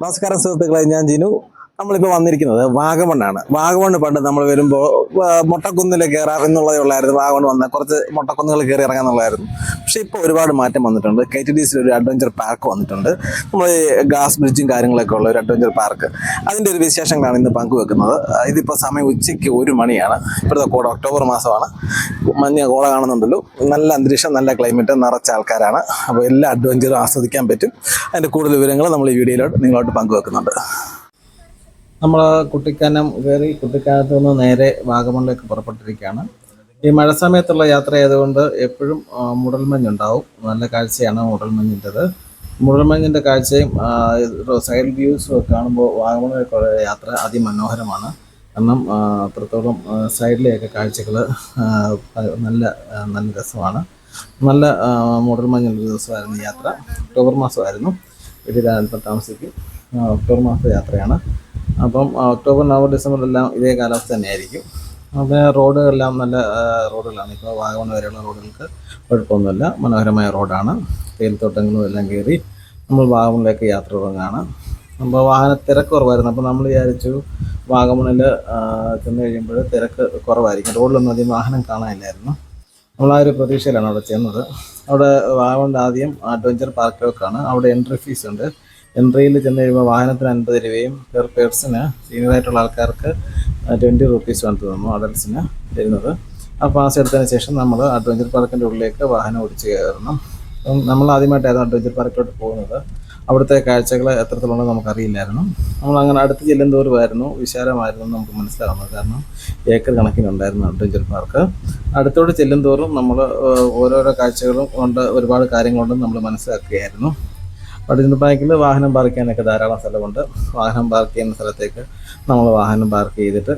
നമസ്കാരം സുഹൃത്തുക്കളെ ഞാൻ ജിനു. നമ്മളിപ്പോൾ വന്നിരിക്കുന്നത് വാഗമണ്ണാണ്. വാഗമണ്ണ് പണ്ട് നമ്മൾ വരുമ്പോൾ മൊട്ടക്കുന്നിൽ കയറാം എന്നുള്ളതേ ഉള്ളായിരുന്നു. വാഗമൺ വന്ന കുറച്ച് മൊട്ടക്കുന്നുകൾ കയറി ഇറങ്ങാൻ ഉള്ളതായിരുന്നു. പക്ഷേ ഇപ്പോൾ ഒരുപാട് മാറ്റം വന്നിട്ടുണ്ട്. കെ ടി ഡി സിയിൽ ഒരു അഡ്വഞ്ചർ പാർക്ക് വന്നിട്ടുണ്ട്. നമ്മൾ ഈ ഗ്ലാസ് ബ്രിഡ്ജും കാര്യങ്ങളൊക്കെ ഉള്ള ഒരു അഡ്വഞ്ചർ പാർക്ക് അതിന്റെ ഒരു വിശേഷങ്ങളാണ് ഇന്ന് പങ്കുവെക്കുന്നത്. ഇതിപ്പോൾ സമയം ഉച്ചയ്ക്ക് ഒരു മണിയാണ്. ഇപ്പോഴത്തെ കോട ഒക്ടോബർ മാസമാണ്. മഞ്ഞ കോട കാണുന്നുണ്ടല്ലോ. നല്ല അന്തരീക്ഷം നല്ല ക്ലൈമറ്റ് നിറച്ച ആൾക്കാരാണ്. അപ്പോൾ എല്ലാ അഡ്വഞ്ചറും ആസ്വദിക്കാൻ പറ്റും. അതിന്റെ കൂടുതൽ വിവരങ്ങൾ നമ്മൾ ഈ വീഡിയോയിലോട്ട് നിങ്ങളോട്ട് പങ്കുവെക്കുന്നുണ്ട്. നമ്മൾ കുട്ടിക്കാനം കയറി കുട്ടിക്കാനത്ത് നിന്ന് നേരെ വാഗമണിലേക്ക് പുറപ്പെട്ടിരിക്കുകയാണ്. ഈ മഴ സമയത്തുള്ള യാത്ര ആയതുകൊണ്ട് എപ്പോഴും മുടൽമഞ്ഞുണ്ടാവും. നല്ല കാഴ്ചയാണ് മുടൽമഞ്ഞിന്റെത്. മുടൽമഞ്ഞിന്റെ കാഴ്ചയും സൈഡ് വ്യൂസും കാണുമ്പോൾ വാഗമണിലേക്കുള്ള യാത്ര അതിമനോഹരമാണ്. കാരണം അത്രത്തോളം സൈഡിലെയൊക്കെ കാഴ്ചകൾ നല്ല നല്ല രസമാണ്. നല്ല മുടൽമഞ്ഞുള്ള ദിവസമായിരുന്നു യാത്ര. ഒക്ടോബർ മാസമായിരുന്നു. വീട്ടിൽ താമസിക്കും ഒക്ടോബർ മാസ യാത്രയാണ്. അപ്പം ഒക്ടോബർ നവംബർ ഡിസംബർ എല്ലാം ഇതേ കാലാവസ്ഥ തന്നെയായിരിക്കും. അപ്പം റോഡുകളെല്ലാം നല്ല റോഡുകളാണ്. ഇപ്പോൾ വാഗമൺ വരെയുള്ള റോഡുകൾക്ക് കുഴപ്പമൊന്നുമില്ല. മനോഹരമായ റോഡാണ്. തേയിലത്തോട്ടങ്ങളും എല്ലാം കയറി നമ്മൾ വാഗമണിലേക്ക് യാത്ര തുടങ്ങുകയാണ്. അപ്പോൾ വാഹന തിരക്ക് കുറവായിരുന്നു. അപ്പോൾ നമ്മൾ വിചാരിച്ചു വാഗമണിൽ ചെന്ന് കഴിയുമ്പോൾ തിരക്ക് കുറവായിരിക്കും. റോഡിലൊന്നും അധികം വാഹനം കാണാനില്ലായിരുന്നു. നമ്മൾ ആ ഒരു പ്രതീക്ഷയിലാണ് അവിടെ ചെന്നത്. അവിടെ വാഗമണിൽ ആദ്യം അഡ്വഞ്ചർ പാർക്കിലേക്കാണ് അവിടെ എൻട്രി ഫീസ് ഉണ്ട്. എൻട്രിയിൽ ചെന്ന് കഴിയുമ്പോൾ വാഹനത്തിന് അൻപത് രൂപയും പെർ പേഴ്സണ് സീനിയറായിട്ടുള്ള ആൾക്കാർക്ക് ട്വന്റി റുപ്പീസുമാണ് തോന്നുന്നു അഡൽസിന് തരുന്നത്. ആ പാസ് എടുത്തതിന് ശേഷം നമ്മൾ അഡ്വഞ്ചർ പാർക്കിന്റെ ഉള്ളിലേക്ക് വാഹനം ഓടിച്ച് കയറണം. അപ്പം നമ്മൾ ആദ്യമായിട്ടായിരുന്നു അഡ്വഞ്ചർ പാർക്കിലോട്ട് പോകുന്നത്. അവിടുത്തെ കാഴ്ചകൾ എത്രത്തോളം നമുക്കറിയില്ലായിരുന്നു. നമ്മൾ അങ്ങനെ അടുത്ത് ചെല്ലുന്തോറുമായിരുന്നു വിശാലമായിരുന്നു നമുക്ക് മനസ്സിലാവുന്നത്. കാരണം ഏക്കർ കണക്കിനുണ്ടായിരുന്നു അഡ്വഞ്ചർ പാർക്ക് അടുത്തോട്ട് ചെല്ലുന്തോറും നമ്മൾ ഓരോരോ കാഴ്ചകളും കൊണ്ട് ഒരുപാട് കാര്യങ്ങളുണ്ട് നമ്മൾ മനസ്സിലാക്കുകയായിരുന്നു. അഡ്വഞ്ചർ ബാങ്കിൽ വാഹനം പാർക്ക് ചെയ്യാനൊക്കെ ധാരാളം സ്ഥലമുണ്ട്. വാഹനം പാർക്ക് ചെയ്യുന്ന സ്ഥലത്തേക്ക് നമ്മൾ വാഹനം പാർക്ക് ചെയ്തിട്ട്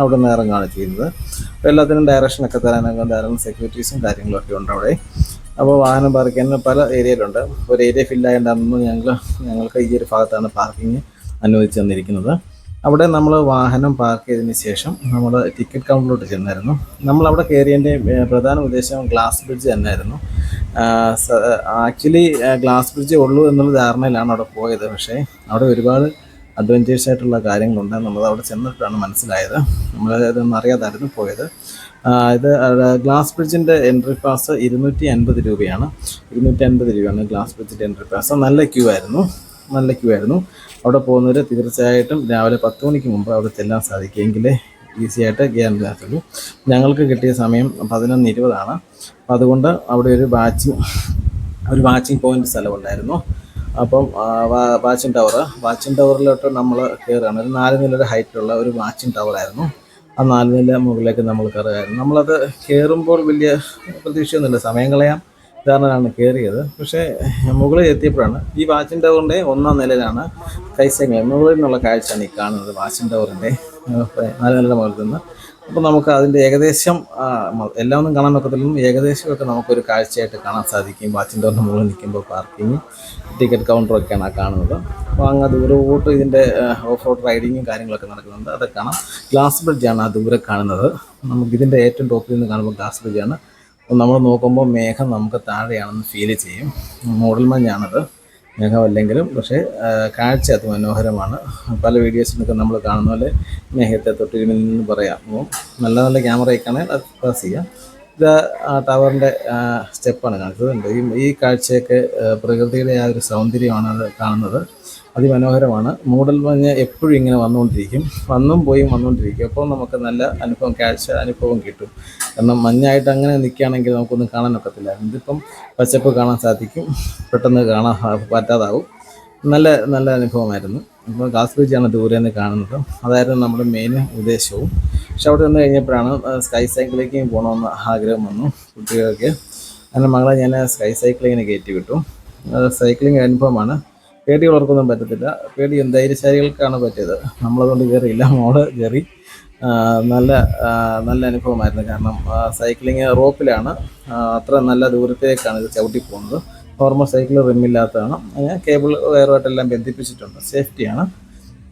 അവിടെ നിന്ന് ഇറങ്ങുകയാണ് ചെയ്യുന്നത്. അപ്പോൾ എല്ലാത്തിനും ഡയറക്ഷനൊക്കെ തരാനൊക്കെ ധാരാളം സെക്യൂരിറ്റീസും കാര്യങ്ങളൊക്കെ ഉണ്ട് അവിടെ. അപ്പോൾ വാഹനം പാർക്ക് ചെയ്യാൻ പല ഏരിയയിലുണ്ട് ഒരു ഏരിയ ഫില്ലായതുകൊണ്ടാണെന്ന് ഞങ്ങൾ ഞങ്ങൾക്ക് ഈ ഒരു ഭാഗത്താണ് പാർക്കിംഗ് അനുവദിച്ചു തന്നിരിക്കുന്നത്. അവിടെ നമ്മൾ വാഹനം പാർക്ക് ചെയ്തതിന് ശേഷം നമ്മൾ ടിക്കറ്റ് കൗണ്ടറിലോട്ട് ചെന്നായിരുന്നു. നമ്മൾ അവിടെ കയറിയതിന്റെ പ്രധാന ഉദ്ദേശം ഗ്ലാസ് ബ്രിഡ്ജ് തന്നെയായിരുന്നു. ആക്ച്വലി ഗ്ലാസ് ബ്രിഡ്ജ് ഉള്ളൂ എന്നുള്ള ധാരണയിലാണ് അവിടെ പോയത്. പക്ഷേ അവിടെ ഒരുപാട് അഡ്വഞ്ചേഴ്സ് ആയിട്ടുള്ള കാര്യങ്ങളുണ്ട് എന്നുള്ളത് അവിടെ ചെന്നിട്ടാണ് മനസ്സിലായത്. നമ്മൾ ഇതൊന്നും അറിയാതായിരുന്നു പോയത്. ഇത് ഗ്ലാസ് ബ്രിഡ്ജിന്റെ എൻട്രി പാസ് ഇരുന്നൂറ്റി അൻപത് രൂപയാണ്. ഇരുന്നൂറ്റി അൻപത് രൂപയാണ് ഗ്ലാസ് ബ്രിഡ്ജിന്റെ എൻട്രി പാസ് നല്ല ക്യൂ ആയിരുന്നു. നല്ല ക്യൂ ആയിരുന്നു അവിടെ പോകുന്നവർ തീർച്ചയായിട്ടും രാവിലെ പത്ത് മണിക്ക് മുമ്പ് അവിടെ ചെല്ലാൻ സാധിക്കുമെങ്കിലേ ഈസി ആയിട്ട് ഞങ്ങൾക്ക് കിട്ടിയ സമയം പതിനൊന്ന് ഇരുപതാണ്. അപ്പോൾ അതുകൊണ്ട് അവിടെ ഒരു വാച്ചിങ് ഒരു വാച്ചിങ് പോയിന്റ് സ്ഥലമുണ്ടായിരുന്നു. അപ്പം വാച്ചിങ് ടവർ വാച്ചിങ് ടവറിലോട്ട് നമ്മൾ കയറുകയാണ്. ഒരു നാല് നിലയുടെ ഹൈറ്റുള്ള ഒരു വാച്ചിങ് ടവറായിരുന്നു. ആ നാല് നില മുകളിലേക്ക് നമ്മൾ കയറുകയായിരുന്നു. നമ്മളത് കയറുമ്പോൾ വലിയ പ്രതീക്ഷയൊന്നുമില്ല. സമയം കളയാം. കാരണമാണ് കയറിയത്. പക്ഷേ മുകളിൽ എത്തിയപ്പോഴാണ് ഈ വാച്ചിൻ ടവറിന്റെ ഒന്നാം നിലയിലാണ് കൈസങ്ങൾ മുകളിൽ നിന്നുള്ള കാഴ്ചയാണ് ഈ കാണുന്നത് വാച്ചിൻ ടവറിന്റെ. നാല് നിലയുടെ മുകളിൽ നിന്ന്. അപ്പോൾ നമുക്ക് അതിന്റെ ഏകദേശം എല്ലാം ഒന്നും കാണാൻ ഒക്കത്തില്ലെന്നും ഏകദേശമൊക്കെ നമുക്കൊരു കാഴ്ചയായിട്ട് കാണാൻ സാധിക്കും. വാച്ചിൻ ടവറിന്റെ മുകളിൽ നിൽക്കുമ്പോൾ പാർക്കിങ് ടിക്കറ്റ് കൗണ്ടറൊക്കെയാണ് ആ കാണുന്നത്. അപ്പോൾ അങ്ങ് ദൂരോട്ട് ഇതിന്റെ ഓഫ് റോഡ് റൈഡിങ്ങും കാര്യങ്ങളൊക്കെ നടക്കുന്നുണ്ട്. അതൊക്കെ കാണാം. ഗ്ലാസ് ബ്രിഡ്ജാണ് ആ ദൂരെ കാണുന്നത്. നമുക്ക് ഇതിന്റെ ഏറ്റവും ടോപ്പിൽ നിന്ന് കാണുമ്പോൾ ഗ്ലാസ് ബ്രിഡ്ജാണ്. നമ്മൾ നോക്കുമ്പോൾ മേഘം നമുക്ക് താഴെയാണെന്ന് ഫീൽ ചെയ്യും. മോഡൽ മഞ്ഞാണത് മേഘമല്ലെങ്കിലും പക്ഷേ കാഴ്ച അത് മനോഹരമാണ്. പല വീഡിയോസിലൊക്കെ നമ്മൾ കാണുന്ന പോലെ മേഘത്തെ തൊട്ടിരുമിൽ നിന്ന് പറയാം. അപ്പോൾ നല്ല നല്ല ക്യാമറയൊക്കെയാണെങ്കിൽ അത് പാസ് ചെയ്യാം. ഇത് ആ ടവറിന്റെ സ്റ്റെപ്പാണ് കാണിച്ചത്. ഈ ഈ കാഴ്ചയൊക്കെ പ്രകൃതിയുടെ ആ ഒരു സൗന്ദര്യമാണ് അത് കാണുന്നത്. അതിമനോഹരമാണ്. മൂടൽ മഞ്ഞ് എപ്പോഴും ഇങ്ങനെ വന്നുകൊണ്ടിരിക്കും. വന്നും പോയി വന്നുകൊണ്ടിരിക്കും. അപ്പോൾ നമുക്ക് നല്ല അനുഭവം കാഴ്ച അനുഭവം കിട്ടും. കാരണം മഞ്ഞായിട്ട് അങ്ങനെ നിൽക്കുകയാണെങ്കിൽ നമുക്കൊന്നും കാണാൻ ഒക്കത്തില്ല. ഇതിപ്പം പച്ചപ്പ് കാണാൻ സാധിക്കും. പെട്ടെന്ന് കാണാൻ പറ്റാതാവും. നല്ല നല്ല അനുഭവമായിരുന്നു. അപ്പോൾ ഗ്ലാസ് ദൂരെ നിന്ന് കാണുന്നത്. അതായിരുന്നു നമ്മുടെ മെയിൻ ഉദ്ദേശവും. പക്ഷെ അവിടെ നിന്ന് കഴിഞ്ഞപ്പോഴാണ് സ്കൈ സൈക്കിളിലേക്കും പോകണമെന്ന് ആഗ്രഹം വന്നു കുട്ടികൾക്ക്. അങ്ങനെ മകളെ ഞാൻ സ്കൈ സൈക്കിളിങ്ങിനെ കയറ്റി വിട്ടു. സൈക്ലിംഗ് അനുഭവമാണ്. പേടിയുള്ളവർക്കൊന്നും പറ്റത്തില്ല. പേടി ധൈര്യശാലികൾക്കാണ് പറ്റിയത്. നമ്മളതുകൊണ്ട് കയറിയില്ല. മോൾ കയറി. നല്ല നല്ല അനുഭവമായിരുന്നു. കാരണം സൈക്ലിങ് റോപ്പിലാണ്. അത്ര നല്ല ദൂരത്തേക്കാണ് ഇത് ചവിട്ടി പോകുന്നത് നോർമൽ സൈക്കിൾ റിമ്മില്ലാത്തതാണ്. അങ്ങനെ കേബിൾ വയറുമായിട്ടെല്ലാം ബന്ധിപ്പിച്ചിട്ടുണ്ട്. സേഫ്റ്റിയാണ്.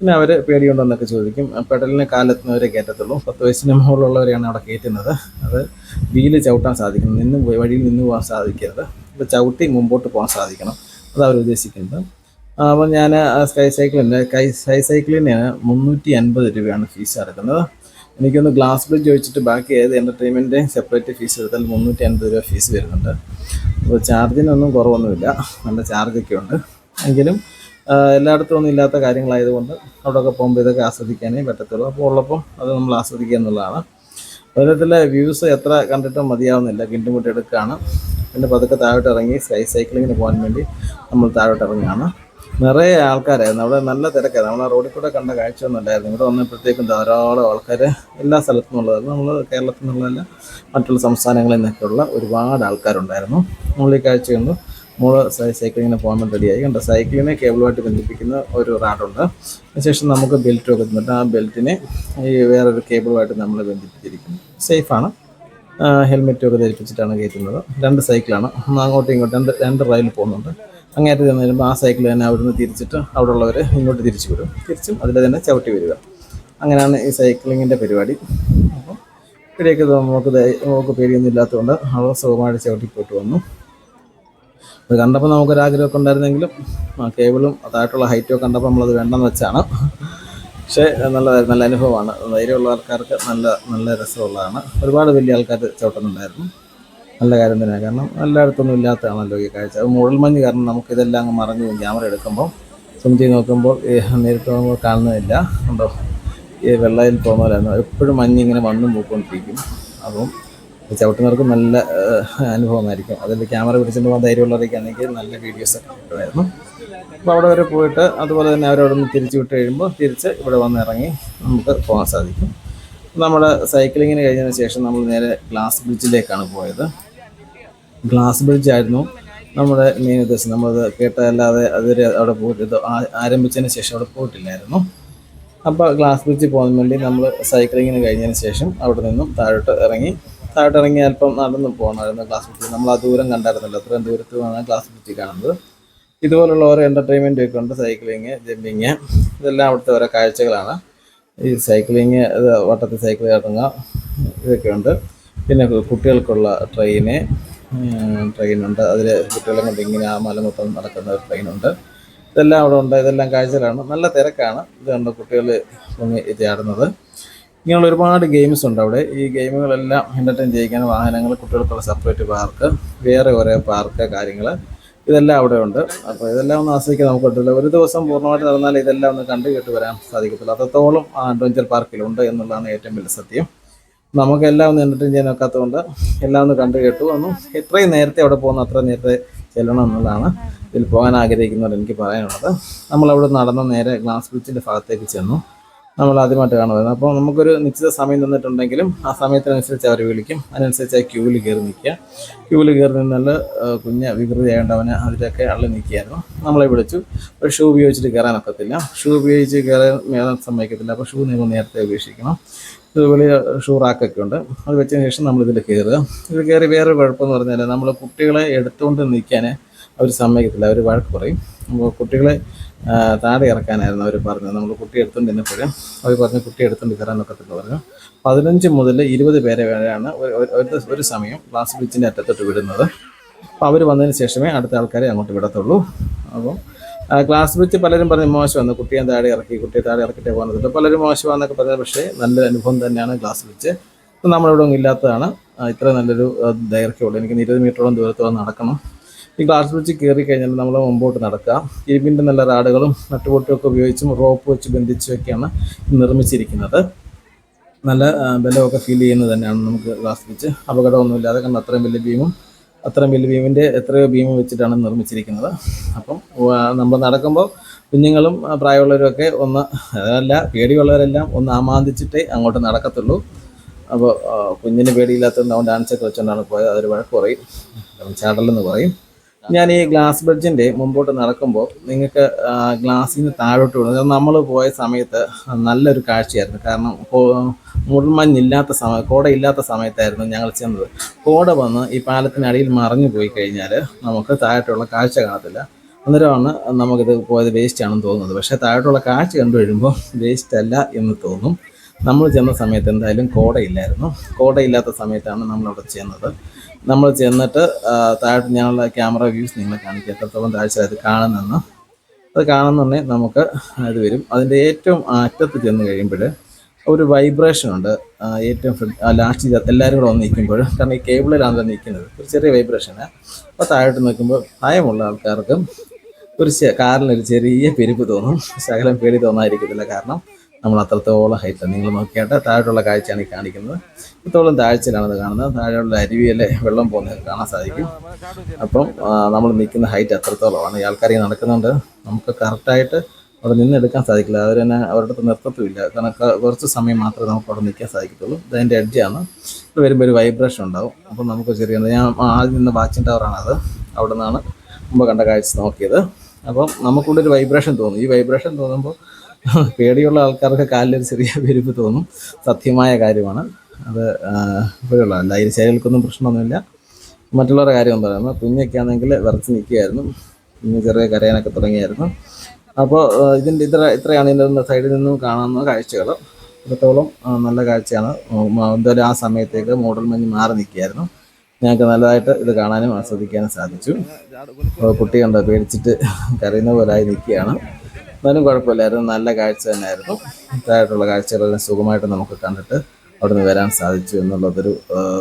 പിന്നെ അവർ പേടിയുണ്ടെന്നൊക്കെ ചോദിക്കും. പെടലിന് കാലെത്തുന്നവരെ കയറ്റത്തുള്ളൂ. പത്ത് വയസ്സിന് മുകളിലുള്ളവരെയാണ് അവിടെ കയറ്റുന്നത്. അത് വീൽ ചവിട്ടാൻ സാധിക്കണം. നിന്ന് വഴിയിൽ നിന്ന് പോകാൻ സാധിക്കരുത്. അപ്പോൾ ചവിട്ടി മുമ്പോട്ട് പോകാൻ സാധിക്കണം. അത് അവർ ഉദ്ദേശിക്കുന്നത്. അപ്പോൾ ഞാൻ സ്കൈ സൈക്കിളിന്റെ കൈ സ്കൈ സൈക്കിളിന് മുന്നൂറ്റി അൻപത് രൂപയാണ് ഫീസ് അടക്കുന്നത്. എനിക്കൊന്ന് ഗ്ലാസ് ബ്രിഡ്ജ് ചോദിച്ചിട്ട് ബാക്കി ഏത് എന്റർടൈൻമെന്റ് സെപ്പറേറ്റ് ഫീസ് എടുത്താൽ മുന്നൂറ്റി അൻപത് രൂപ ഫീസ് വരുന്നുണ്ട്. അപ്പോൾ ചാർജിനൊന്നും കുറവൊന്നുമില്ല. നല്ല ചാർജൊക്കെ ഉണ്ട്. എങ്കിലും എല്ലായിടത്തും ഒന്നും ഇല്ലാത്ത കാര്യങ്ങളായതുകൊണ്ട് അവിടെയൊക്കെ പോകുമ്പോൾ ഇതൊക്കെ ആസ്വദിക്കാനേ പറ്റത്തുള്ളൂ. അപ്പോൾ ഉള്ളപ്പം അത് നമ്മൾ ആസ്വദിക്കുക എന്നുള്ളതാണ്. ഓരോരുത്തരുടെ വ്യൂസ് എത്ര കണ്ടിട്ടും മതിയാവുന്നില്ല. കിണ്ടും കൂട്ടി എടുക്കുകയാണ്. പിന്നെ പതുക്കെ താഴോട്ട് ഇറങ്ങി സ്കൈ സൈക്ലിങ്ങിന് പോകാൻ വേണ്ടി നമ്മൾ താഴോട്ട് ഇറങ്ങുകയാണ്. നിറയെ ആൾക്കാരായിരുന്നു അവിടെ നല്ല തിരക്കായിരുന്നു നമ്മൾ റോഡിൽ കൂടെ കണ്ട കാഴ്ചയൊന്നുമില്ലായിരുന്നു ഇവിടെ വന്നപ്പോഴത്തേക്കും ധാരാളം ആൾക്കാർ എല്ലാ സ്ഥലത്തു നിന്നുള്ളതായിരുന്നു നമ്മൾ കേരളത്തിൽ നിന്നുള്ളതല്ല മറ്റുള്ള സംസ്ഥാനങ്ങളിൽ നിന്നൊക്കെയുള്ള ഒരുപാട് ആൾക്കാരുണ്ടായിരുന്നു. നമ്മൾ ഈ കാഴ്ച കണ്ടു. നമ്മൾ സൈക്ലിങ്ങിന് പോകാൻ റെഡിയായി. കണ്ട? സൈക്കിളിനെ കേബിളുമായിട്ട് ബന്ധിപ്പിക്കുന്ന ഒരു റാഡുണ്ട്. അതിനുശേഷം നമുക്ക് ബെൽറ്റ് ഒക്കെ തന്നിട്ട് ആ ബെൽറ്റിനെ ഈ വേറൊരു കേബിളുമായിട്ട് നമ്മൾ ബന്ധിപ്പിച്ചിരിക്കുന്നു. സേഫാണ്. ഹെൽമെറ്റ് ഒക്കെ ധരിപ്പിച്ചിട്ടാണ് കയറ്റുന്നത്. രണ്ട് സൈക്കിളാണ്. അങ്ങോട്ടും ഇങ്ങോട്ടും. രണ്ട് രണ്ട് റൈലിൽ പോകുന്നുണ്ട്. അങ്ങേറ്റം ചെന്ന് വരുമ്പോൾ ആ സൈക്കിൾ തന്നെ അവിടുന്ന് തിരിച്ചിട്ട് അവിടെ ഉള്ളവർ ഇങ്ങോട്ട് തിരിച്ചു വരും. തിരിച്ചും അതിൽ തന്നെ ചവിട്ടി വരിക. അങ്ങനെയാണ് ഈ സൈക്ലിങ്ങിന്റെ പരിപാടി. അപ്പം ഇവിടെയൊക്കെ നമുക്ക് നമുക്ക് പേടിയൊന്നും ഇല്ലാത്തതുകൊണ്ട് അവൾ സുഖമായിട്ട് ചവിട്ടി പോയിട്ട് വന്നു. അത് കണ്ടപ്പോൾ നമുക്കൊരാഗ്രഹമൊക്കെ ഉണ്ടായിരുന്നെങ്കിലും കേബിളും അതായിട്ടുള്ള ഹൈറ്റും ഒക്കെ കണ്ടപ്പോൾ നമ്മളത് വേണ്ടെന്ന് വെച്ചാണ്. പക്ഷേ നല്ലതായിരുന്നു നല്ല അനുഭവമാണ്. ധൈര്യമുള്ള ആൾക്കാർക്ക് നല്ല നല്ല രസമുള്ളതാണ്. ഒരുപാട് വലിയ ആൾക്കാർ ചവിട്ടുന്നുണ്ടായിരുന്നു. നല്ല കാര്യം തന്നെയാണ്. കാരണം എല്ലായിടത്തൊന്നും ഇല്ലാത്തതാണല്ലോ ഈ കാഴ്ച. അത് മൂടൽമഞ്ഞ് കാരണം നമുക്ക് ഇതെല്ലാം അങ്ങ് മറഞ്ഞു പോകും ക്യാമറ എടുക്കുമ്പോൾ സൂം ചെയ്ത് നോക്കുമ്പോൾ നേരിട്ട് നമ്മൾ കാണുന്നതില്ല. ഉണ്ടോ ഈ വെള്ളയിൽ പോകുന്നവരായിരുന്നു എപ്പോഴും മഞ്ഞ് ഇങ്ങനെ വന്നും പോയിക്കൊണ്ടിരിക്കും അപ്പം ചവിട്ടുന്നവർക്ക് നല്ല അനുഭവമായിരിക്കും. അതിൽ ക്യാമറ പിടിച്ചിട്ട് പോകാൻ ധൈര്യമുള്ളവരൊക്കെയാണെങ്കിൽ നല്ല വീഡിയോസൊക്കെ കിട്ടുമായിരുന്നു അപ്പോൾ അവിടെ വരെ പോയിട്ട് അതുപോലെ തന്നെ അവരവിടെ നിന്ന് തിരിച്ചു വിട്ട് കഴിയുമ്പോൾ തിരിച്ച് ഇവിടെ വന്ന് ഇറങ്ങി നമുക്ക് പോകാൻ സാധിക്കും. നമ്മുടെ സൈക്ലിങ്ങിന് കഴിഞ്ഞതിന് ശേഷം നമ്മൾ നേരെ ഗ്ലാസ് ബ്രിഡ്ജിലേക്കാണ് പോയത്. ഗ്ലാസ് ബ്രിഡ്ജ് ആയിരുന്നു നമ്മുടെ മെയിൻ ഉദ്ദേശം. നമ്മളത് കേട്ടതല്ലാതെ അതുവരെ അവിടെ പോയിട്ട് ആരംഭിച്ചതിന് ശേഷം അവിടെ പോയിട്ടില്ലായിരുന്നു. അപ്പോൾ ഗ്ലാസ് ബ്രിഡ്ജ് പോകാൻ വേണ്ടി നമ്മൾ സൈക്ലിങ്ങിന് കഴിഞ്ഞതിന് ശേഷം അവിടെ നിന്നും താഴോട്ട് ഇറങ്ങി. താഴോട്ട് ഇറങ്ങി അല്പം നടന്ന് പോകണമായിരുന്നു ഗ്ലാസ് ബ്രിഡ്ജ്. നമ്മൾ ആ ദൂരം കണ്ടായിരുന്നല്ലോ അത്രയും ദൂരത്ത് വേണം ഗ്ലാസ് ബ്രിഡ്ജ് കാണുന്നത്. ഇതുപോലുള്ള ഓരോ എന്റർടൈൻമെന്റ് ഒക്കെ ഉണ്ട് സൈക്ലിങ് ജമ്പിങ് ഇതെല്ലാം അവിടുത്തെ ഓരോ കാഴ്ചകളാണ്. ഈ സൈക്ലിങ് വട്ടത്തെ വട്ടത്തിൽ സൈക്കിൾ ഇറങ്ങുക ഇതൊക്കെ ഉണ്ട്. പിന്നെ കുട്ടികൾക്കുള്ള ട്രെയിന് ട്രെയിനുണ്ട്. അതിൽ കുട്ടികളെ കൊണ്ട് ഇങ്ങനെ ആ മല മൊത്തം നടക്കുന്ന ഒരു ട്രെയിനുണ്ട്. ഇതെല്ലാം അവിടെ ഉണ്ട്. ഇതെല്ലാം കാഴ്ചയിലാണ്. നല്ല തിരക്കാണ്. ഇതുകൊണ്ട് കണ്ട കുട്ടികൾ പൊങ്ങി ചാടുന്നത് ഇങ്ങനെയുള്ള ഒരുപാട് ഗെയിംസ് ഉണ്ട് അവിടെ. ഈ ഗെയിമുകളെല്ലാം എന്റർടൈൻ ചെയ്യിക്കാൻ വാഹനങ്ങൾ കുട്ടികൾക്കുള്ള സെപ്പറേറ്റ് പാർക്ക് വേറെ കുറേ പാർക്ക് കാര്യങ്ങൾ ഇതെല്ലാം അവിടെ ഉണ്ട്. അപ്പോൾ ഇതെല്ലാം ഒന്ന് ആസ്വദിക്കാൻ നമുക്ക് പറ്റില്ല ഒരു ദിവസം പൂർണമായിട്ട് നടന്നാൽ ഇതെല്ലാം ഒന്ന് കണ്ടു കേട്ട് വരാൻ സാധിക്കത്തില്ല. അത്രത്തോളം അഡ്വഞ്ചർ പാർക്കിലുണ്ട് എന്നുള്ളതാണ് ഏറ്റവും വലിയ സത്യം. നമുക്കെല്ലാം ഒന്ന് എന്റർടൈൻ ചെയ്യാൻ ഒക്കാത്തതുകൊണ്ട് എല്ലാം ഒന്ന് കണ്ടു കേട്ടു. ഒന്നും എത്രയും നേരത്തെ അവിടെ പോകുന്ന അത്ര നേരത്തെ ചെല്ലണം എന്നുള്ളതാണ് ഇതിൽ പോകാൻ ആഗ്രഹിക്കുന്നവർ എനിക്ക് പറയാനുള്ളത്. നമ്മളവിടെ നടന്ന നേരെ ഗ്ലാസ് ബ്രിഡ്ജിന്റെ ഭാഗത്തേക്ക് ചെന്നു. നമ്മൾ ആദ്യമായിട്ട് കാണുന്നത്. അപ്പോൾ നമുക്കൊരു നിശ്ചിത സമയം തന്നിട്ടുണ്ടെങ്കിലും ആ സമയത്തിനനുസരിച്ച് അവർ വിളിക്കും. അതിനനുസരിച്ച് ആ ക്യൂവിൽ കയറി നിൽക്കുക. ക്യൂവിൽ കയറി നിന്നാൽ കുഞ്ഞ് വികൃതി അവന് അതിലൊക്കെ അള്ളി നിൽക്കുകയായിരുന്നു. നമ്മളെ വിളിച്ചു. ഒരു ഷൂ ഉപയോഗിച്ചിട്ട് കയറാനൊക്കത്തില്ല ഷൂ ഉപയോഗിച്ച് കയറാൻ മേലാൻ സമ്മതിക്കത്തില്ല. അപ്പോൾ ഷൂ നിങ്ങൾ നേരത്തെ ഉപേക്ഷിക്കണം. ഇതുപോലെ ഷൂറാക്കൊക്കെ ഉണ്ട്. അത് വെച്ചതിന് ശേഷം നമ്മളിതിൽ കയറുക ഇത് കയറി വേറെ കുഴപ്പമെന്ന് പറഞ്ഞാൽ നമ്മൾ കുട്ടികളെ എടുത്തുകൊണ്ട് നിൽക്കാൻ അവർ സമ്മതിക്കത്തില്ല. അവർ വഴക്ക് പറയും. അപ്പോൾ കുട്ടികളെ താഴെ ഇറക്കാനായിരുന്നു അവർ പറഞ്ഞത്. നമ്മൾ കുട്ടി എടുത്തുകൊണ്ട് നിന്നപ്പോഴും അവർ പറഞ്ഞു കുട്ടി എടുത്തുകൊണ്ട് കയറാനൊക്കത്തില്ല പറഞ്ഞു. പതിനഞ്ച് മുതൽ ഇരുപത് പേരെ വരെയാണ് ഒരു സമയം ക്ലാസ് ബ്രിഡ്ജിന്റെ അറ്റത്തോട്ട് വിടുന്നത്. അപ്പോൾ അവർ വന്നതിന് ശേഷമേ അടുത്ത ആൾക്കാരെ അങ്ങോട്ട് വിടത്തുള്ളൂ. അപ്പോൾ ക്ലാസ് വെച്ച് പലരും പറഞ്ഞ് മോശമാണ് കുട്ടിയെ താഴെ ഇറക്കി കുട്ടിയെ താഴെ ഇറക്കിട്ടേ പോകുന്നത് പലരും മോശമാണെന്നൊക്കെ പറഞ്ഞത് പക്ഷേ നല്ലൊരു അനുഭവം തന്നെയാണ് ഗ്ലാസ് വെച്ച് നമ്മളിവിടെ ഒന്നും ഇല്ലാത്തതാണ്. ഇത്ര നല്ലൊരു ദൈർഘ്യമുള്ളൂ. എനിക്ക് ഇരുപത് മീറ്ററോളം ദൂരത്തോളം നടക്കണം. ഈ ഗ്ലാസ് വെച്ച് കയറി കഴിഞ്ഞാൽ നമ്മൾ മുമ്പോട്ട് നടക്കുക. ഇരുമ്പിന്റെ നല്ല റാഡുകളും നട്ടുപൊട്ടുമൊക്കെ ഉപയോഗിച്ചും റോപ്പ് വെച്ച് ബന്ധിച്ചുമൊക്കെയാണ് നിർമ്മിച്ചിരിക്കുന്നത്. നല്ല ബലമൊക്കെ ഫീൽ ചെയ്യുന്നത് തന്നെയാണ് നമുക്ക് ഗ്ലാസ് വെച്ച് അപകടമൊന്നുമില്ലാതെ കാരണം അത്രയും വലിയ ബീമും അത്രയും വലിയ ബീമിന്റെ എത്രയോ ബീം വെച്ചിട്ടാണ് നിർമ്മിച്ചിരിക്കുന്നത്. അപ്പം നമ്മൾ നടക്കുമ്പോൾ കുഞ്ഞുങ്ങളും പ്രായമുള്ളവരൊക്കെ ഒന്ന് അതല്ല പേടിയുള്ളവരെല്ലാം ഒന്ന് ആമാന്തിച്ചിട്ടേ അങ്ങോട്ട് നടക്കത്തുള്ളൂ. അപ്പോൾ കുഞ്ഞിന് പേടിയില്ലാത്തതുകൊണ്ട് അവൻ ഡാൻസൊക്കെ വെച്ചുകൊണ്ടാണ് പോയത്. അതൊരു വഴക്ക് അവൻ ചാടലെന്ന് പറയും. ഞാൻ ഈ ഗ്ലാസ് ബ്രിഡ്ജിന്റെ മുമ്പോട്ട് നടക്കുമ്പോൾ നിങ്ങൾക്ക് ഗ്ലാസ്സിൽ നിന്ന് താഴോട്ട് വിടുന്നത് നമ്മൾ പോയ സമയത്ത് നല്ലൊരു കാഴ്ചയായിരുന്നു. കാരണം മുൾമഞ്ഞില്ലാത്ത സമയം കോടയില്ലാത്ത സമയത്തായിരുന്നു ഞങ്ങൾ ചെന്നത്. കോട വന്ന് ഈ പാലത്തിനടിയിൽ മറിഞ്ഞു പോയി കഴിഞ്ഞാൽ നമുക്ക് താഴോട്ടുള്ള കാഴ്ച കാണത്തില്ല. അന്നേരമാണ് നമുക്കിത് പോയത് വേസ്റ്റ് ആണെന്ന് തോന്നുന്നത്. പക്ഷേ താഴോട്ടുള്ള കാഴ്ച കണ്ടു കഴിയുമ്പോൾ വേസ്റ്റ് അല്ല എന്ന് തോന്നും. നമ്മൾ ചെന്ന സമയത്ത് എന്തായാലും കോടയില്ലായിരുന്നു. കോടയില്ലാത്ത സമയത്താണ് നമ്മളവിടെ ചെന്നത്. നമ്മൾ ചെന്നിട്ട് താഴെ താഴോട്ട് ഞങ്ങളുടെ ക്യാമറ വ്യൂസ് നിങ്ങൾ കാണിക്കുക എത്രത്തോളം താഴ്ച അത് കാണുന്നെന്ന് അത് കാണുന്നുണ്ടെങ്കിൽ നമുക്ക് ഇത് വരും. അതിന്റെ ഏറ്റവും അറ്റത്ത് ചെന്ന് കഴിയുമ്പോൾ ഒരു വൈബ്രേഷൻ ഉണ്ട്. ഏറ്റവും ലാസ്റ്റ് എല്ലാവരും കൂടെ വന്ന് നിൽക്കുമ്പോൾ കാരണം ഈ കേബിളിലാണ് നിൽക്കുന്നത്. ഒരു ചെറിയ വൈബ്രേഷന് അപ്പോൾ താഴോട്ട് നിൽക്കുമ്പോൾ ഭയമുള്ള ആൾക്കാർക്കും ഒരു കാറിനൊരു ചെറിയ പെരുപ്പ് തോന്നും. ശകലം പേടി തോന്നാതിരിക്കത്തില്ല കാരണം നമ്മൾ അത്രത്തോളം ഹൈറ്റ് നിങ്ങൾ നോക്കിയാട്ട് താഴെയുള്ള കാഴ്ചയാണ് ഈ കാണിക്കുന്നത്. ഇത്രത്തോളം താഴ്ചയിലാണ് ഇത് കാണുന്നത്. താഴെയുള്ള അരുവിയിലെ വെള്ളം പോകുന്നത് കാണാൻ സാധിക്കും. അപ്പം നമ്മൾ നിൽക്കുന്ന ഹൈറ്റ് അത്രത്തോളമാണ്. ഈ ആൾക്കാർ ഈ നടക്കുന്നുണ്ട്. നമുക്ക് കറക്റ്റായിട്ട് അവിടെ നിന്നെടുക്കാൻ സാധിക്കില്ല. അവർ തന്നെ അവരുടെ അടുത്ത് നിർത്തത്തുമില്ല. കാരണം കുറച്ച് സമയം മാത്രമേ നമുക്ക് അവിടെ നിൽക്കാൻ സാധിക്കത്തുള്ളൂ. അതിന്റെ എഡ്ജാണ് ഇപ്പോൾ വരുമ്പോൾ ഒരു വൈബ്രേഷൻ ഉണ്ടാവും. അപ്പം നമുക്ക് ചെറിയ ഞാൻ ആദ്യം നിന്ന് വാച്ച് വാച്ചിങ് ടവറാണത് അവിടെ നിന്നാണ് മുമ്പ് കണ്ട കാഴ്ച നോക്കിയത്. അപ്പം നമുക്കുള്ളിൽ ഒരു വൈബ്രേഷൻ തോന്നും. ഈ വൈബ്രേഷൻ തോന്നുമ്പോൾ പേടിയുള്ള ആൾക്കാർക്ക് കാലിലൊരു ചെറിയ വിരിപ്പ് തോന്നും. സത്യമായ കാര്യമാണ്. അത് ഇപ്പോഴുള്ള അല്ല ഈ ശരീരങ്ങൾക്കൊന്നും പ്രശ്നമൊന്നുമില്ല. മറ്റുള്ളവരുടെ കാര്യം പറയുന്നത് കുഞ്ഞൊക്കെ ആണെങ്കിൽ വിറച്ച് നിൽക്കുകയായിരുന്നു. കുഞ്ഞ് ചെറിയ കരയാനൊക്കെ തുടങ്ങിയായിരുന്നു. അപ്പോൾ ഇതിന്റെ ഇത്ര ഇത്രയാണ് ഇതിന്റെ സൈഡിൽ നിന്നും കാണാവുന്ന കാഴ്ചകൾ. ഇത്രത്തോളം നല്ല കാഴ്ചയാണ്. എന്തായാലും ആ സമയത്തേക്ക് മോഡൽ മഞ്ഞ് മാറി നിൽക്കുകയായിരുന്നു. ഞങ്ങൾക്ക് നല്ലതായിട്ട് ഇത് കാണാനും ആസ്വദിക്കാനും സാധിച്ചു. കുട്ടി കണ്ടോ പേടിച്ചിട്ട് കരയുന്ന പോലായി നിൽക്കുകയാണ്. എന്നാലും കുഴപ്പമില്ലായിരുന്നു നല്ല കാഴ്ച തന്നെയായിരുന്നു. ഇതായിട്ടുള്ള കാഴ്ചകളെല്ലാം സുഖമായിട്ട് നമുക്ക് കണ്ടിട്ട് അവിടെ നിന്ന് വരാൻ സാധിച്ചു എന്നുള്ളതൊരു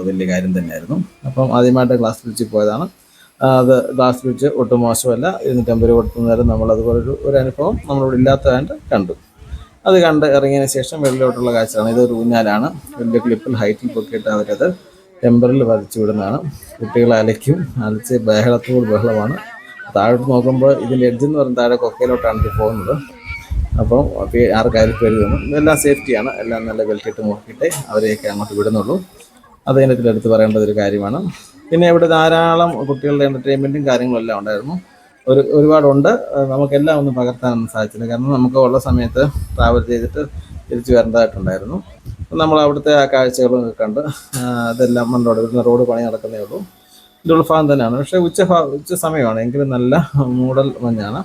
വലിയ കാര്യം തന്നെയായിരുന്നു. അപ്പം ആദ്യമായിട്ട് ക്ലാസ് ബ്രിഡ്ജിൽ പോയതാണ്. അത് ഗ്ലാസ് ബ്രിഡ്ജ് ഒട്ടും മോശമല്ല. ഇരുന്നൂറ്റമ്പത് രൂപ കൊടുക്കുന്നേരം നമ്മൾ അതുപോലൊരു ഒരു അനുഭവം നമ്മളിവിടെ ഇല്ലാത്തതായിട്ട് കണ്ടു. അത് കണ്ട് ഇറങ്ങിയതിന് ശേഷം വെള്ളിലോട്ടുള്ള കാഴ്ചയാണ് ഇതൊരു ഊഞ്ഞാലാണ്. വലിയ ക്ലിപ്പിൽ ഹൈറ്റിൽ പൊക്കിയിട്ട് അവരത് ടെമ്പറിൽ വരച്ചു വിടുന്നതാണ്. കുട്ടികളെ അലയ്ക്കും. അലച്ച് ബഹളത്തോട് ബഹളമാണ്. താഴോട്ട് നോക്കുമ്പോൾ ഇതിന്റെ എഡ്ജ് എന്ന് പറയുന്നത് താഴെ കൊക്കയിലോട്ടാണ് ഇത് പോകുന്നത്. അപ്പം ആറ് പേര് തോന്നും. ഇതെല്ലാം സേഫ്റ്റിയാണ് എല്ലാം നല്ല വെൽറ്റിട്ട് നോക്കിയിട്ട് അവരെയൊക്കെ അങ്ങോട്ട് വിടുന്നുള്ളൂ. അത് ഇതിന്റെ എടുത്ത് പറയേണ്ട ഒരു കാര്യമാണ്. പിന്നെ ഇവിടെ ധാരാളം കുട്ടികളുടെ എന്റർടൈൻമെന്റും കാര്യങ്ങളും എല്ലാം ഉണ്ടായിരുന്നു. ഒരു ഒരുപാടുണ്ട്. നമുക്കെല്ലാം ഒന്നും പകർത്താനൊന്നും സാധിച്ചില്ല. കാരണം നമുക്ക് ഉള്ള സമയത്ത് ട്രാവൽ ചെയ്തിട്ട് തിരിച്ചു വരേണ്ടതായിട്ടുണ്ടായിരുന്നു. നമ്മൾ അവിടുത്തെ ആ കാഴ്ചകളും കണ്ട് അതെല്ലാം ഇവിടുന്ന് റോഡ് പണി നടക്കുന്നേ ഉള്ളൂ. ഉൾഭാഗം തന്നെയാണ്. പക്ഷേ ഉച്ച ഉച്ച സമയമാണ്. എങ്കിലും നല്ല മൂടൽ മഞ്ഞാണ്.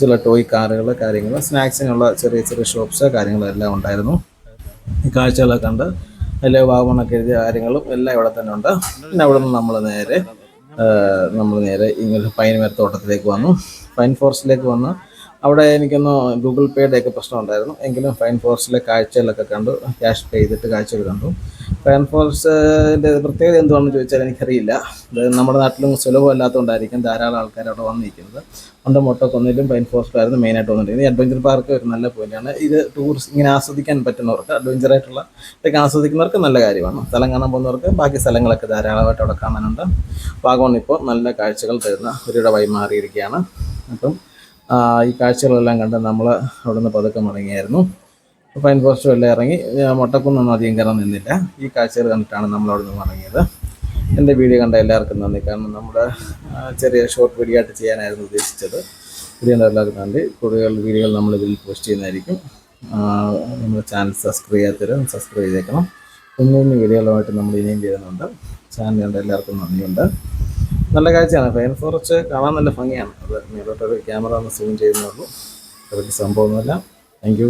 ചില ടോയ് കാറുകൾ കാര്യങ്ങൾ സ്നാക്സിനുള്ള ചെറിയ ചെറിയ ഷോപ്സ് കാര്യങ്ങളെല്ലാം ഉണ്ടായിരുന്നു. ഈ കാഴ്ചകളൊക്കെ കണ്ട് അതിലെ വാഗമണൊക്കെ എഴുതിയ കാര്യങ്ങളും എല്ലാം ഇവിടെ തന്നെ ഉണ്ട്. പിന്നെ അവിടെ നിന്ന് നമ്മൾ നേരെ നമ്മൾ നേരെ ഇങ്ങനെ പൈൻ മരത്തോട്ടത്തിലേക്ക് വന്നു. പൈൻ ഫോറസ്റ്റിലേക്ക് വന്ന് അവിടെ എനിക്കൊന്ന് ഗൂഗിൾ പേയുടെ ഒക്കെ പ്രശ്നം ഉണ്ടായിരുന്നു. എങ്കിലും ഫൈൻ ഫോറസ്റ്റിലെ കാഴ്ചകളൊക്കെ കണ്ടു. ക്യാഷ് പേ ചെയ്തിട്ട് കാഴ്ചകൾ കണ്ടു. ഫൈൻ ഫോറസ്റ്റിന്റെ പ്രത്യേകത എന്തുവാണെന്ന് ചോദിച്ചാൽ എനിക്കറിയില്ല. അത് നമ്മുടെ നാട്ടിലും സുലഭമല്ലാത്തതുകൊണ്ടായിരിക്കും ധാരാളം ആൾക്കാർ അവിടെ വന്നിരിക്കുന്നത്. പണ്ട് മൊട്ടക്കൊന്നിലും പൈൻ ഫോറസ്റ്റിലായിരുന്നു മെയിനായിട്ട് വന്നിരിക്കുന്നത്. അഡ്വഞ്ചർ പാർക്ക് ഒരു നല്ല പോയിന്റാണ്. ഇത് ടൂറിസ്റ്റ് ഇങ്ങനെ ആസ്വദിക്കാൻ പറ്റുന്നവർക്ക് അഡ്വഞ്ചർ ആയിട്ടുള്ള ഇതൊക്കെ ആസ്വദിക്കുന്നവർക്ക് നല്ല കാര്യമാണ്. സ്ഥലം കാണാൻ പോകുന്നവർക്ക് ബാക്കി സ്ഥലങ്ങളൊക്കെ ധാരാളമായിട്ട് അവിടെ കാണാനുണ്ട്. വാഗോൺ ഇപ്പോൾ നല്ല കാഴ്ചകൾ തരുന്ന ഒരിടമായി മാറിയിരിക്കുകയാണ്. അപ്പം ഈ കാഴ്ചകളെല്ലാം കണ്ട് നമ്മൾ അവിടുന്ന് പതുക്കെ മടങ്ങിയായിരുന്നു. പൈൻ ഫോറസ്റ്റും എല്ലാം ഇറങ്ങി മുട്ടക്കുന്നൊന്നും അധികം കയറാൻ നിന്നില്ല. ഈ കാഴ്ചകൾ കണ്ടിട്ടാണ് നമ്മൾ അവിടെ നിന്ന് ഇറങ്ങിയത്. എന്റെ വീഡിയോ കണ്ട എല്ലാവർക്കും നന്ദി. കാരണം നമ്മുടെ ചെറിയ ഷോർട്ട് വീഡിയോ ആയിട്ട് ചെയ്യാനായിരുന്നു ഉദ്ദേശിച്ചത്. വീഡിയോ കണ്ട എല്ലാവർക്കും നന്ദി. കൂടുതൽ വീഡിയോകൾ നമ്മൾ ഇതിൽ പോസ്റ്റ് ചെയ്യുന്നതായിരിക്കും. നമ്മുടെ ചാനൽ സബ്സ്ക്രൈബ് ചെയ്യാത്തവരും സബ്സ്ക്രൈബ് ചെയ്തേക്കണം. കുഞ്ഞു കുഞ്ഞു വീഡിയോകളുമായിട്ട് നമ്മൾ ഇനിയും ചെയ്യുന്നുണ്ട് ചാനൽ കണ്ട എല്ലാവർക്കും നന്ദിയുണ്ട്. നല്ല കാഴ്ചയാണ്. ഫൈൻ ഫോറസ്റ്റ് കാണാൻ നല്ല ഭംഗിയാണ്. അത് മേലോട്ടൊരു ക്യാമറ ഒന്ന് സൂം ചെയ്യുന്നുള്ളൂ അതൊക്കെ സംഭവമൊന്നുമില്ല. താങ്ക്